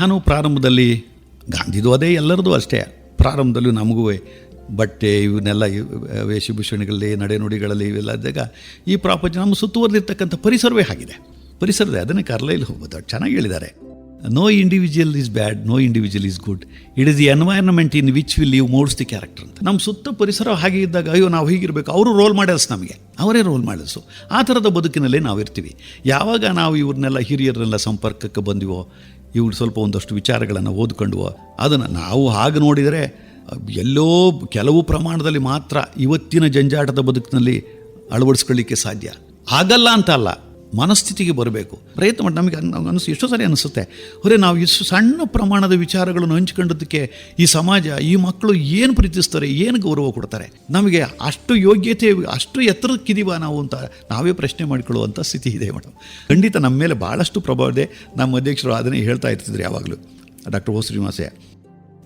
ನಾನು ಪ್ರಾರಂಭದಲ್ಲಿ ಗಾಂಧಿದು ಅದೇ ಎಲ್ಲರದು ಅಷ್ಟೇ. ಪ್ರಾರಂಭದಲ್ಲೂ ನಮಗೂ ಬಟ್ಟೆ ಇವನ್ನೆಲ್ಲ ಇವ್- ವೇಷಭೂಷಣಗಳಲ್ಲಿ, ನಡೆನುಡಿಗಳಲ್ಲಿ ಇವೆಲ್ಲ ಇದ್ದಾಗ ಈ ಪ್ರಾಪಂಚ ನಮ್ಮ ಸುತ್ತುವರೆದಿರ್ತಕ್ಕಂಥ ಪರಿಸರವೇ ಆಗಿದೆ. ಪರಿಸರದೇ, ಅದನ್ನೇ ಕರ್ಲೈಲಿ ಹೋಗ್ಬೋದು. ಚೆನ್ನಾಗಿ ಹೇಳಿದ್ದಾರೆ. No individual is bad no individual is good it is the environment in which will leave moulds the character ಅಂತ. ನಮ್ಮ ಸುತ್ತ ಪರಿಸರ ಹಾಗೆ ಇದ್ದಾಗ, ಅಯ್ಯೋ, ನಾವು ಹೀಗಿರಬೇಕು. ಅವರು ರೋಲ್ ಮಾಡಲ್ಸ್ ನಮಗೆ. ಅವರೇ ರೋಲ್ ಮಾಡಲ್ಸು ಆ ಥರದ ಬದುಕಿನಲ್ಲೇ ನಾವು ಇರ್ತೀವಿ ಯಾವಾಗ ನಾವು ಇವ್ರನ್ನೆಲ್ಲ ಹಿರಿಯರನ್ನೆಲ್ಲ ಸಂಪರ್ಕಕ್ಕೆ ಬಂದಿವೋ ಇವ್ರು ಸ್ವಲ್ಪ ಒಂದಷ್ಟು ವಿಚಾರಗಳನ್ನು ಓದ್ಕೊಂಡು ಅದನ್ನು ನಾವು ಹಾಗೆ ನೋಡಿದರೆ, ಎಲ್ಲೋ ಕೆಲವು ಪ್ರಮಾಣದಲ್ಲಿ ಮಾತ್ರ ಇವತ್ತಿನ ಜಂಜಾಟದ ಬದುಕಿನಲ್ಲಿ ಅಳವಡಿಸ್ಕೊಳ್ಳಿಕ್ಕೆ ಸಾಧ್ಯ. ಹಾಗಲ್ಲ ಅಂತ ಅಲ್ಲ. ಮನಸ್ಥಿತಿಗೆ ಬರಬೇಕು. ಪ್ರಯತ್ನ ಮಾಡಿ ನಮಗೆ ಅನಿಸ್ತು ಅನಿಸ್ ಎಷ್ಟೋ ಸರಿ ಅನಿಸುತ್ತೆ. ಹೊರೆ ನಾವು ಇಷ್ಟು ಸಣ್ಣ ಪ್ರಮಾಣದ ವಿಚಾರಗಳನ್ನು ಹಂಚಿಕೊಂಡದಕ್ಕೆ ಈ ಸಮಾಜ, ಈ ಮಕ್ಕಳು ಏನು ಪ್ರೀತಿಸ್ತಾರೆ, ಏನು ಗೌರವ ಕೊಡ್ತಾರೆ? ನಮಗೆ ಅಷ್ಟು ಯೋಗ್ಯತೆ, ಅಷ್ಟು ಎತ್ತರಕ್ಕಿದೀವ ನಾವು ಅಂತ ನಾವೇ ಪ್ರಶ್ನೆ ಮಾಡಿಕೊಳ್ಳುವಂಥ ಸ್ಥಿತಿ ಇದೆ ಮೇಡಮ್ ಖಂಡಿತ ನಮ್ಮ ಮೇಲೆ ಭಾಳಷ್ಟು ಪ್ರಭಾವ ಇದೆ. ನಮ್ಮ ಅಧ್ಯಕ್ಷರು ಅದನ್ನೇ ಹೇಳ್ತಾ ಇರ್ತಿದ್ರು ಯಾವಾಗಲೂ. ಡಾಕ್ಟರ್ ಓ ಶ್ರೀನಿವಾಸೆ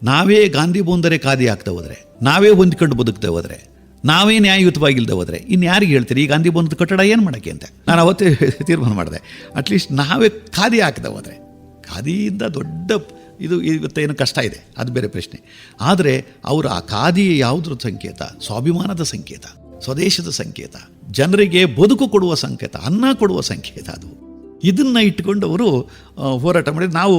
ನಾವೇ ಗಾಂಧಿ ಬೋಂದರೆ ಖಾದಿ ಆಗ್ತಾ ಹೋದರೆ, ನಾವೇ ಹೊಂದ್ಕೊಂಡು ಬದುಕ್ತಾ ಹೋದರೆ ನಾವೇ ನ್ಯಾಯಯುತವಾಗಿಲ್ಲದೆ ಹೋದರೆ ಇನ್ನು ಯಾರಿಗೆ ಹೇಳ್ತೀರಿ? ಈ ಗಾಂಧಿ ಬಂದ ಕಟ್ಟಡ ಏನು ಮಾಡೋಕ್ಕೆ ಅಂತ? ನಾನು ಅವತ್ತೇ ತೀರ್ಮಾನ ಮಾಡಿದೆ. ಅಟ್ಲೀಸ್ಟ್ ನಾವೇ ಖಾದಿ ಹಾಕ್ತಾ ಹೋದರೆ. ಖಾದಿಯಿಂದ ದೊಡ್ಡ ಇದು ಇವತ್ತೇನು ಕಷ್ಟ ಇದೆ. ಅದು ಬೇರೆ ಪ್ರಶ್ನೆ. ಆದರೆ ಅವರು ಆ ಖಾದಿ ಯಾವುದ್ರ ಸಂಕೇತ? ಸ್ವಾಭಿಮಾನದ ಸಂಕೇತ? ಸ್ವದೇಶದ ಸಂಕೇತ? ಜನರಿಗೆ ಬದುಕು ಕೊಡುವ ಸಂಕೇತ? ಅನ್ನ ಕೊಡುವ ಸಂಕೇತ ಅದು. ಇದನ್ನು ಇಟ್ಟುಕೊಂಡು ಅವರು ಹೋರಾಟ ಮಾಡಿ. ನಾವು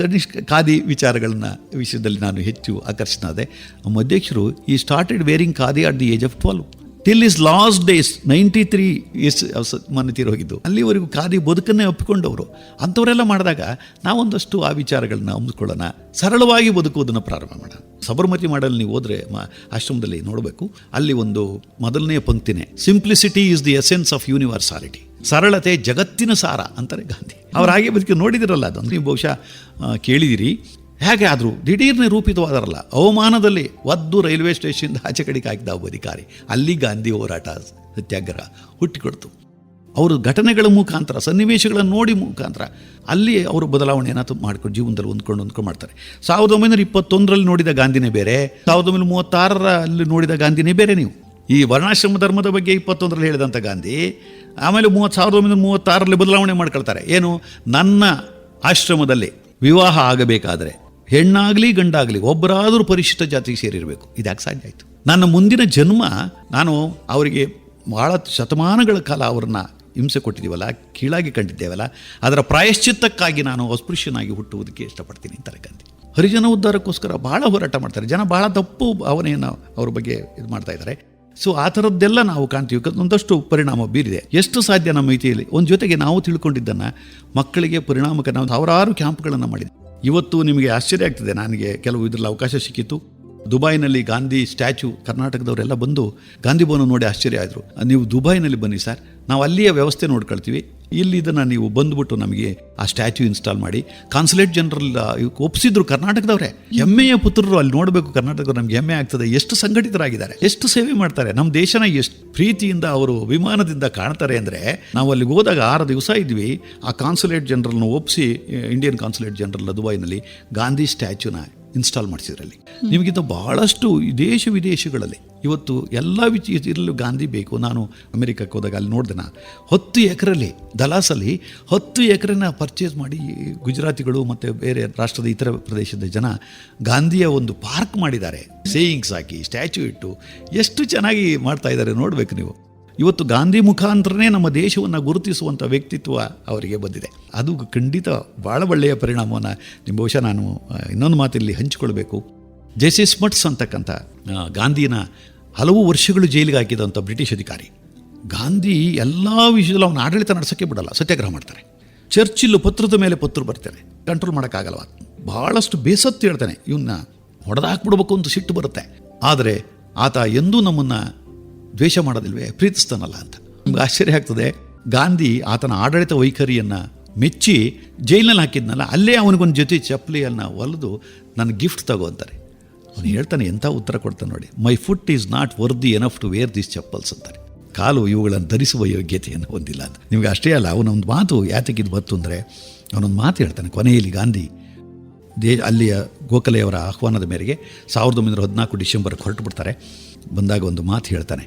ಕನಿಷ್ಠ ಖಾದಿ ವಿಚಾರಗಳನ್ನ ವಿಷಯದಲ್ಲಿ ನಾನು ಹೆಚ್ಚು ಆಕರ್ಷಣಾದೆ ನಮ್ಮ ಅಧ್ಯಕ್ಷರು ಈ started wearing khadi at the age of twelve till his last days ninety three years ಮನೆ ತೀರೋಗಿದ್ದು ಅಲ್ಲಿವರೆಗೂ ಖಾದಿ ಬದುಕನ್ನೇ ಒಪ್ಪಿಕೊಂಡವರು. ಅಂಥವರೆಲ್ಲ ಮಾಡಿದಾಗ ನಾವೊಂದಷ್ಟು ಆ ವಿಚಾರಗಳನ್ನ ಹೊಂದ್ಕೊಳ್ಳೋಣ ಸರಳವಾಗಿ ಬದುಕುವುದನ್ನು ಪ್ರಾರಂಭ ಮಾಡೋಣ. ಸಬರ್ಮತಿ ಮಾಡಲ್ ನೀವು ಹೋದರೆ ಆಶ್ರಮದಲ್ಲಿ ನೋಡಬೇಕು. ಅಲ್ಲಿ ಒಂದು ಮೊದಲನೇ ಪಂಕ್ತಿನೇ. Simplicity is the essence of universality ಸರಳತೆ ಜಗತ್ತಿನ ಸಾರ ಅಂತಾರೆ ಗಾಂಧಿ. ಅವ್ರು ಹಾಗೆ ಬದುಕಿ ನೋಡಿದಿರಲ್ಲ ಅದನ್ನು. ನೀವು ಬಹುಶಃ ಕೇಳಿದಿರಿ. ಹೇಗೆ ಆದರೂ ದಿಢೀರ್ನೆ ರೂಪಿತವಾದರಲ್ಲ. ಅವಮಾನದಲ್ಲಿ ಒದ್ದು ರೈಲ್ವೆ ಸ್ಟೇಷನ್ದ ಆಚೆ ಕಡೆಗೆ ಹಾಕಿದ ಅಧಿಕಾರಿ. ಅಲ್ಲಿ ಗಾಂಧಿ ಹೋರಾಟ ಸತ್ಯಾಗ್ರಹ ಹುಟ್ಟಿಕೊಡ್ತು. ಅವರು ಘಟನೆಗಳ ಮುಖಾಂತರ ಸನ್ನಿವೇಶಗಳನ್ನು ನೋಡಿ ಮುಖಾಂತರ ಅಲ್ಲಿ ಅವರು ಬದಲಾವಣೆ ಏನಾದ್ರು ಮಾಡ್ಕೊಂಡು ಜೀವನದಲ್ಲಿ ಹೊಂದ್ಕೊಂಡು ಹೊಂದ್ಕೊಂಡು ಮಾಡ್ತಾರೆ. ಸಾವಿರದ ಒಂಬೈನೂರ ಇಪ್ಪತ್ತೊಂದರಲ್ಲಿ ನೋಡಿದ ಗಾಂಧಿನೇ ಬೇರೆ. ಸಾವಿರದ ಒಂಬೈನೂರ ಮೂವತ್ತಾರರಲ್ಲಿ ನೋಡಿದ ಗಾಂಧಿನೇ ಬೇರೆ ನೀವು. ಈ ವರ್ಣಾಶ್ರಮ ಧರ್ಮದ ಬಗ್ಗೆ ಇಪ್ಪತ್ತೊಂದರಲ್ಲಿ ಹೇಳಿದಂಥ ಗಾಂಧಿ ಆಮೇಲೆ ಮೂವತ್ತು ಸಾವಿರದ ಒಂಬೈನೂರ ಮೂವತ್ತಾರರಲ್ಲಿ ಬದಲಾವಣೆ ಮಾಡ್ಕೊಳ್ತಾರೆ. ಏನು? ನನ್ನ ಆಶ್ರಮದಲ್ಲಿ ವಿವಾಹ ಆಗಬೇಕಾದರೆ ಹೆಣ್ಣಾಗಲಿ ಗಂಡಾಗಲಿ ಒಬ್ಬರಾದರೂ ಪರಿಶಿಷ್ಟ ಜಾತಿಗೆ ಸೇರಿರಬೇಕು. ಇದ್ಯಾಕೆ ಸಾಧ್ಯ ಆಯಿತು? ನನ್ನ ಮುಂದಿನ ಜನ್ಮ ನಾನು ಅವರಿಗೆ ಭಾಳ ಶತಮಾನಗಳ ಕಾಲ ಅವ್ರನ್ನ ಹಿಂಸೆ ಕೊಟ್ಟಿದ್ದೀವಲ್ಲ, ಕೀಳಾಗಿ ಕಂಡಿದ್ದೇವಲ್ಲ, ಅದರ ಪ್ರಾಯಶ್ಚಿತ್ತಕ್ಕಾಗಿ ನಾನು ಅಸ್ಪೃಶ್ಯನಾಗಿ ಹುಟ್ಟುವುದಕ್ಕೆ ಇಷ್ಟಪಡ್ತೀನಿ ಅಂತಾರೆ ಗಾಂಧಿ ಹರಿಜನ ಉದ್ಧಾರಕ್ಕೋಸ್ಕರ ಭಾಳ ಹೋರಾಟ ಮಾಡ್ತಾರೆ. ಜನ ಭಾಳ ತಪ್ಪು ಭಾವನೆಯನ್ನು ಅವ್ರ ಬಗ್ಗೆ ಇದು ಮಾಡ್ತಾ ಇದ್ದಾರೆ. ಸೊ ಆ ಥರದ್ದೆಲ್ಲ ನಾವು ಕಾಣ್ತೀವಿ. ಒಂದಷ್ಟು ಪರಿಣಾಮ ಬೀರಿದೆ. ಎಷ್ಟು ಸಾಧ್ಯ ನಮ್ಮ ಮಿತಿಯಲ್ಲಿ? ಒಂದು ಜೊತೆಗೆ ನಾವು ತಿಳ್ಕೊಂಡಿದ್ದನ್ನು ಮಕ್ಕಳಿಗೆ ಪರಿಣಾಮಕ ನಾವು ಸಾವಿರಾರು ಕ್ಯಾಂಪ್ಗಳನ್ನು ಮಾಡಿದೆ ಇವತ್ತು ನಿಮಗೆ ಆಶ್ಚರ್ಯ ಆಗ್ತದೆ. ನನಗೆ ಕೆಲವು ಇದರಲ್ಲಿ ಅವಕಾಶ ಸಿಕ್ಕಿತ್ತು. ದುಬೈನಲ್ಲಿ ಗಾಂಧಿ ಸ್ಟ್ಯಾಚು ಕರ್ನಾಟಕದವರೆಲ್ಲ ಬಂದು ಗಾಂಧಿ ಭವನ ನೋಡಿ ಆಶ್ಚರ್ಯ ಆದರು. ನೀವು ದುಬೈನಲ್ಲಿ ಬನ್ನಿ ಸರ್. ನಾವು ಅಲ್ಲಿಯ ವ್ಯವಸ್ಥೆ ನೋಡ್ಕೊಳ್ತೀವಿ. ಇಲ್ಲಿ ಇದನ್ನು ನೀವು ಬಂದ್ಬಿಟ್ಟು ನಮಗೆ ಆ ಸ್ಟ್ಯಾಚ್ಯೂ ಇನ್ಸ್ಟಾಲ್ ಮಾಡಿ. ಕಾನ್ಸುಲೇಟ್ ಜನರಲ್ ಒಪ್ಪಿಸಿದ್ರು ಕರ್ನಾಟಕದವರೇ. ಹೆಮ್ಮೆಯ ಪುತ್ರರು ಅಲ್ಲಿ ನೋಡಬೇಕು ಕರ್ನಾಟಕ ನಮ್ಗೆ ಹೆಮ್ಮೆ ಆಗ್ತದೆ. ಎಷ್ಟು ಸಂಘಟಿತರಾಗಿದ್ದಾರೆ. ಎಷ್ಟು ಸೇವೆ ಮಾಡ್ತಾರೆ. ನಮ್ಮ ದೇಶನ ಎಷ್ಟು ಪ್ರೀತಿಯಿಂದ ಅವರು ವಿಮಾನದಿಂದ ಕಾಣ್ತಾರೆ ಅಂದರೆ ನಾವು ಅಲ್ಲಿಗೆ ಹೋದಾಗ ಆರು ದಿವಸ ಇದ್ವಿ. ಆ ಕಾನ್ಸುಲೇಟ್ ಜನರಲ್ನ ಒಪ್ಪಿಸಿ ಇಂಡಿಯನ್ ಕಾನ್ಸುಲೇಟ್ ಜನರಲ್ ದುಬೈನಲ್ಲಿ ಗಾಂಧಿ ಸ್ಟ್ಯಾಚ್ಯೂನ ಇನ್ಸ್ಟಾಲ್ ಮಾಡಿಸಿದ್ರಲ್ಲಿ. ನಿಮಗಿಂತ ಬಹಳಷ್ಟು ದೇಶ ವಿದೇಶಗಳಲ್ಲಿ ಇವತ್ತು ಎಲ್ಲ ವಿಚ ಇರಲು ಗಾಂಧಿ ಬೇಕು. ನಾನು ಅಮೆರಿಕಕ್ಕೆ ಹೋದಾಗ ಅಲ್ಲಿ ನೋಡಿದೆ ಹತ್ತು ಎಕರಲ್ಲಿ ದಲಾಸಲ್ಲಿ ಹತ್ತು ಎಕರೆನ ಪರ್ಚೇಸ್ ಮಾಡಿ ಗುಜರಾತಿಗಳು ಮತ್ತು ಬೇರೆ ರಾಷ್ಟ್ರದ ಇತರ ಪ್ರದೇಶದ ಜನ ಗಾಂಧಿಯ ಒಂದು ಪಾರ್ಕ್ ಮಾಡಿದ್ದಾರೆ. ಸೇಯಿಂಗ್ಸ್ ಹಾಕಿ ಸ್ಟ್ಯಾಚ್ಯೂ ಇಟ್ಟು ಎಷ್ಟು ಚೆನ್ನಾಗಿ ಮಾಡ್ತಾ ಇದ್ದಾರೆ ನೋಡಬೇಕು ನೀವು. ಇವತ್ತು ಗಾಂಧಿ ಮುಖಾಂತರನೇ ನಮ್ಮ ದೇಶವನ್ನು ಗುರುತಿಸುವಂಥ ವ್ಯಕ್ತಿತ್ವ ಅವರಿಗೆ ಬಂದಿದೆ. ಅದು ಖಂಡಿತ ಭಾಳ ಒಳ್ಳೆಯ ಪರಿಣಾಮವನ್ನು ನಿಮ್ಮ ಬಹುಶಃ ನಾನು ಇನ್ನೊಂದು ಮಾತಿಲ್ಲಿ ಹಂಚಿಕೊಳ್ಬೇಕು. ಜೆಸಿ ಸ್ಮಟ್ಸ್ ಅಂತಕ್ಕಂಥ ಗಾಂಧಿನ ಹಲವು ವರ್ಷಗಳು ಜೈಲಿಗೆ ಹಾಕಿದಂಥ ಬ್ರಿಟಿಷ್ ಅಧಿಕಾರಿ. ಗಾಂಧಿ ಎಲ್ಲ ವಿಷಯದಲ್ಲೂ ಅವನ ಆಡಳಿತ ನಡೆಸೋಕ್ಕೆ ಬಿಡಲ್ಲ, ಸತ್ಯಾಗ್ರಹ ಮಾಡ್ತಾರೆ. ಚರ್ಚಿಲ್ಲು ಪತ್ರದ ಮೇಲೆ ಪತ್ರ ಬರ್ತಾರೆ, ಕಂಟ್ರೋಲ್ ಮಾಡೋಕ್ಕಾಗಲ್ವ ಭಾಳಷ್ಟು ಬೇಸತ್ತು ಹೇಳ್ತಾನೆ ಇವನ್ನ ಹೊಡೆದಾಕ್ಬಿಡ್ಬೇಕು ಅಂತ ಸಿಟ್ಟು ಬರುತ್ತೆ. ಆದರೆ ಆತ ಎಂದೂ ನಮ್ಮನ್ನು ದ್ವೇಷ ಮಾಡೋದಿಲ್ವೇ? ಪ್ರೀತಿಸ್ತಾನಲ್ಲ ಅಂತ. ನಮ್ಗೆ ಆಶ್ಚರ್ಯ ಆಗ್ತದೆ. ಗಾಂಧಿ ಆತನ ಆಡಳಿತ ವೈಖರಿಯನ್ನು ಮೆಚ್ಚಿ ಜೈಲಿನಲ್ಲಿ ಹಾಕಿದ್ನಲ್ಲ, ಅಲ್ಲೇ ಅವನಿಗೊಂದು ಜೊತೆ ಚಪ್ಪಲಿಯನ್ನು ಒಲಿದು ನನ್ನ ಗಿಫ್ಟ್ ತಗೋ ಅಂತಾರೆ. ಅವನು ಹೇಳ್ತಾನೆ, ಎಂಥ ಉತ್ತರ ಕೊಡ್ತಾನೆ ನೋಡಿ. My foot is not worthy enough to wear these chappals ಅಂತಾರೆ. ಕಾಲು ಇವುಗಳನ್ನು ಧರಿಸುವ ಯೋಗ್ಯತೆಯನ್ನು ಹೊಂದಿಲ್ಲ ಅಂತ. ನಿಮಗೆ ಅಷ್ಟೇ ಅಲ್ಲ, ಅವನೊಂದು ಮಾತು ಯಾತಕ್ಕಿದು ಬಂತು ಅಂದರೆ, ಅವನೊಂದು ಮಾತು ಹೇಳ್ತಾನೆ, ಕೊನೆಯಲ್ಲಿ ಗಾಂಧಿ ದೇ ಅಲ್ಲಿಯ ಗೋಖಲೆಯವರ ಆಹ್ವಾನದ ಮೇರೆಗೆ ಸಾವಿರದ ಒಂಬೈನೂರ ಹದಿನಾಲ್ಕು ಡಿಸೆಂಬರ್ಗೆ ಹೊರಟು ಬಿಡ್ತಾರೆ ಬಂದಾಗ ಒಂದು ಮಾತು ಹೇಳ್ತಾನೆ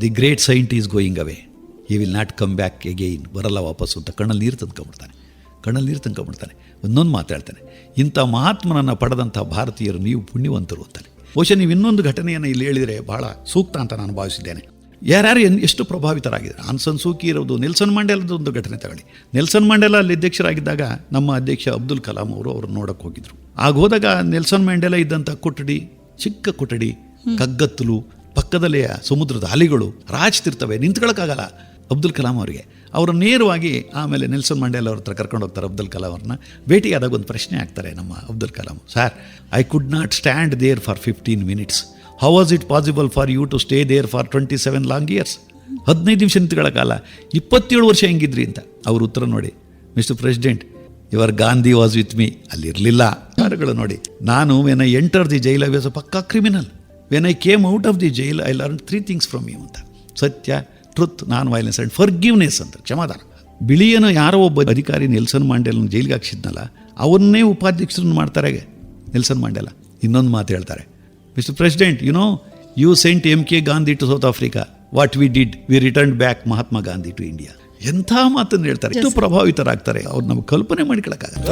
the great saint is going away he will not come back again ಬರಲ್ಲ ವಾಪಸ್ಸು ಅಂತ ಕಣ್ಣಲ್ಲಿ ನೀರು ತಂದ್ಕೊಂಬಿಡ್ತಾನೆ ಕಣ್ಣಲ್ಲಿ ನೀರು ತಂದ್ಕೊಂಬಿಡ್ತಾನೆ ಒಂದೊಂದು ಮಾತಾಡ್ತಾನೆ ಇಂಥ ಮಹಾತ್ಮನನ್ನು ಪಡೆದಂಥ ಭಾರತೀಯರು ನೀವು ಪುಣ್ಯವಂತರು, ಅಂತಾನೆ. ಬಹುಶಃ ನೀವು ಇನ್ನೊಂದು ಘಟನೆಯನ್ನು ಇಲ್ಲಿ ಹೇಳಿದರೆ ಬಹಳ ಸೂಕ್ತ ಅಂತ ನಾನು ಭಾವಿಸಿದ್ದೇನೆ. ಯಾರ್ಯಾರು ಎನ್ ಎಷ್ಟು ಪ್ರಭಾವಿತರಾಗಿದ್ದಾರೆ? ಆನ್ಸನ್ ಸೂಕಿ ಇರೋದು ನೆಲ್ಸನ್ ಮಂಡೇಲದ ಒಂದು ಘಟನೆ ತಗೊಳ್ಳಿ. ನೆಲ್ಸನ್ ಮಂಡೇಲ ಅಲ್ಲಿ ಅಧ್ಯಕ್ಷರಾಗಿದ್ದಾಗ ನಮ್ಮ ಅಧ್ಯಕ್ಷ ಅಬ್ದುಲ್ ಕಲಾಂ ಅವರು ಅವ್ರು ನೋಡಕ್ಕೆ ಹೋಗಿದ್ರು. ಆಗ ಹೋದಾಗ ನೆಲ್ಸನ್ ಮಂಡೇಲ ಇದ್ದಂಥ ಕೊಠಡಿ ಚಿಕ್ಕ ಕೊಠಡಿ ಕಗ್ಗತ್ತಲು ಪಕ್ಕದಲ್ಲೇ ಸಮುದ್ರದ ಅಲಿಗಳು ರಾಚ್ತಿರ್ತವೆ ನಿಂತ್ಕೊಳಕ್ಕಾಗಲ್ಲ ಅಬ್ದುಲ್ ಕಲಾಂ ಅವರಿಗೆ. ಅವರು ನೇರವಾಗಿ ಆಮೇಲೆ ನೆಲ್ಸನ್ ಮಂಡೇಲ ಅವ್ರ ಹತ್ರ ಕರ್ಕೊಂಡು ಹೋಗ್ತಾರೆ ಅಬ್ದುಲ್ ಕಲಾಂ ಅವ್ರನ್ನ. ಭೇಟಿಯಾದಾಗ ಒಂದು ಪ್ರಶ್ನೆ ಆಗ್ತಾರೆ ನಮ್ಮ Abdul Kalam sir I could not stand there for fifteen minutes how was it possible for you to stay there for twenty seven long years ಹದಿನೈದು ನಿಮಿಷ ನಿಂತ್ಗಳ ಕಾಲ. ಇಪ್ಪತ್ತೇಳು ವರ್ಷ ಹೆಂಗಿದ್ರಿ ಅಂತ ಅವ್ರ ಉತ್ತರ ನೋಡಿ. ಮಿಸ್ಟರ್ ಪ್ರೆಸಿಡೆಂಟ್ ಇವರ್ ಗಾಂಧಿ ವಾಸ್ ವಿತ್ ಮೀ ಅಲ್ಲಿರಲಿಲ್ಲ. ವಿಚಾರಗಳು ನೋಡಿ. ನಾನು when I enter the jail I was a ಪಕ್ಕಾ criminal when I came out of the jail I learn three things from you ಅಂತ. ಸತ್ಯ truth non violence and forgiveness ಅಂತ. ಕ್ಷಮಾದಾನ. ಬಿಳಿಯನ ಯಾರೋ ಒಬ್ಬ ಅಧಿಕಾರಿ ನೆಲ್ಸನ್ ಮಾಂಡೆಲ್ ಜೈಲಿಗೆ ಹಾಕ್ಸಿದ್ನಲ್ಲ, ಅವನ್ನೇ ಉಪಾಧ್ಯಕ್ಷರನ್ನು ಮಾಡ್ತಾರೆ ನೆಲ್ಸನ್ ಮಂಡೇಲ. ಇನ್ನೊಂದು ಮಾತು ಹೇಳ್ತಾರೆ. Mister President you know you sent M K Gandhi to South Africa what we did we return back Mahatma Gandhi to India ಎಂಥ ಮಾತನ್ನು ಹೇಳ್ತಾರೆ? ಎಷ್ಟು ಪ್ರಭಾವಿತರಾಗ್ತಾರೆ. ಅವ್ರು ನಮ್ಗೆ ಕಲ್ಪನೆ ಮಾಡ್ಕೊಳಕ್ಕಾಗಲ್ಲ.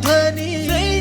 ಧ್ವನಿ